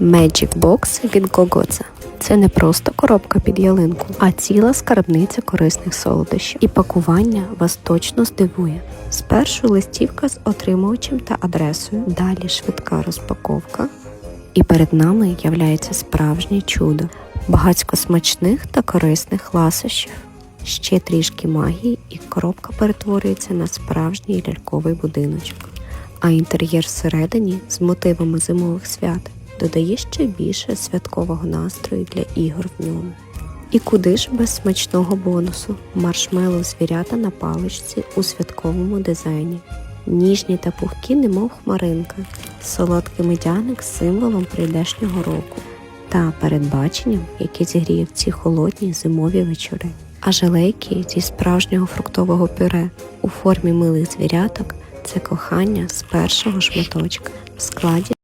Magic Box від Gogotza. Це не просто коробка під ялинку, а ціла скарбниця корисних солодощів. І пакування вас точно здивує. Спершу листівка з отримувачем та адресою, далі швидка розпаковка. І перед нами являється справжнє чудо, багатько смачних та корисних ласощів. Ще трішки магії, і коробка перетворюється на справжній ляльковий будиночок. А інтер'єр всередині з мотивами зимових свят додає ще більше святкового настрою для ігор в ньому. І куди ж без смачного бонусу маршмеллоу звірята на паличці у святковому дизайні. Ніжні та пухкі, немов хмаринка, солодкий медяник з символом прийдешнього року та передбаченням, яке зігріє в ці холодні зимові вечори. А желейки зі справжнього фруктового пюре у формі милих звіряток це кохання з першого шматочка в складі